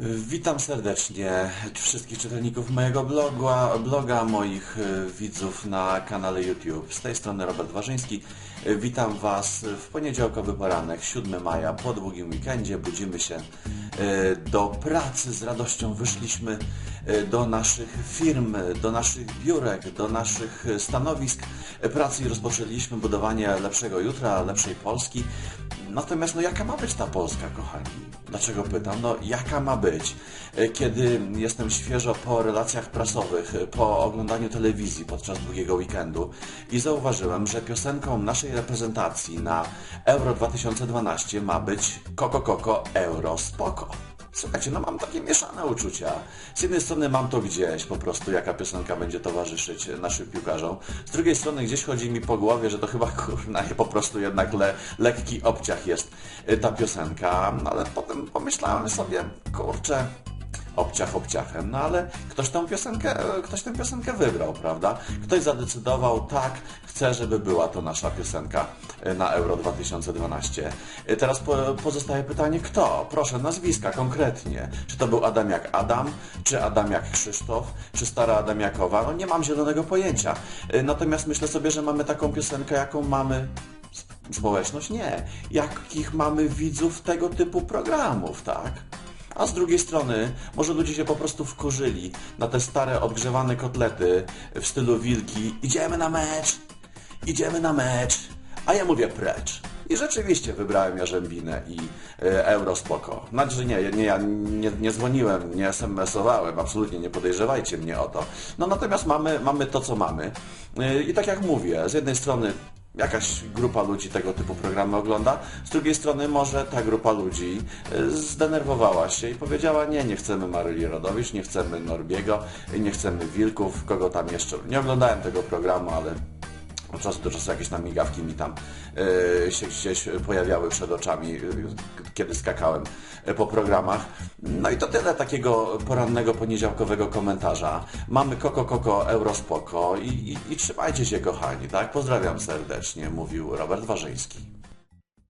Witam serdecznie wszystkich czytelników mojego bloga, bloga moich e, widzów na kanale YouTube. Z tej strony Robert Warzyński. Witam Was w poniedziałkowy poranek, 7 maja, po długim weekendzie. Budzimy się e, do pracy, z radością wyszliśmy e, do naszych firm, do naszych biurek, do naszych stanowisk pracy i rozpoczęliśmy budowanie lepszego jutra, lepszej Polski. Natomiast no jaka ma być ta Polska, kochani? Dlaczego pytam? No jaka ma być? E, Kiedy jestem świeżo po relacjach prasowych, e, po oglądaniu telewizji podczas długiego weekendu i zauważyłem, że piosenką naszej reprezentacji na Euro 2012 ma być Koko Koko Euro Spoko. Słuchajcie, no mam takie mieszane uczucia. Z jednej strony mam to gdzieś, po prostu jaka piosenka będzie towarzyszyć naszym piłkarzom. Z drugiej strony gdzieś chodzi mi po głowie, że to chyba kurna po prostu jednak le, lekki obciach jest ta piosenka. No ale potem pomyślałem sobie, kurczę, obciach obciachem, no ale ktoś tą piosenkę, ktoś tę piosenkę wybrał, prawda? Ktoś zadecydował, tak, chcę, żeby była to nasza piosenka e, na Euro 2012. E, Teraz po, pozostaje pytanie, kto? Proszę, nazwiska konkretnie. Czy to był Adam jak Adam, czy Adam jak Krzysztof, czy stara Adamiakowa? No nie mam zielonego pojęcia. E, Natomiast myślę sobie, że mamy taką piosenkę, jaką mamy społeczność? Nie. Jakich mamy widzów tego typu programów, tak? A z drugiej strony, może ludzie się po prostu wkurzyli na te stare, odgrzewane kotlety w stylu wilki. Idziemy na mecz! Idziemy na mecz! A ja mówię precz. I rzeczywiście wybrałem Jarzębinę i e, Euro spoko. Znaczy nie, nie, ja nie, nie dzwoniłem, nie SMS-owałem, absolutnie nie podejrzewajcie mnie o to. No natomiast mamy, mamy to, co mamy. E, I tak jak mówię, z jednej strony jakaś grupa ludzi tego typu programy ogląda. Z drugiej strony może ta grupa ludzi y, zdenerwowała się i powiedziała nie, nie chcemy Maryli Rodowicz, nie chcemy Norbiego, nie chcemy Wilków, kogo tam jeszcze. Nie oglądałem tego programu, ale od czasu do czasu jakieś tam migawki mi tam y, się gdzieś pojawiały przed oczami, y, kiedy skakałem y, po programach. No i to tyle takiego porannego, poniedziałkowego komentarza. Mamy koko, koko, eurospoko i, i, i trzymajcie się kochani, tak? Pozdrawiam serdecznie, mówił Robert Warzyński.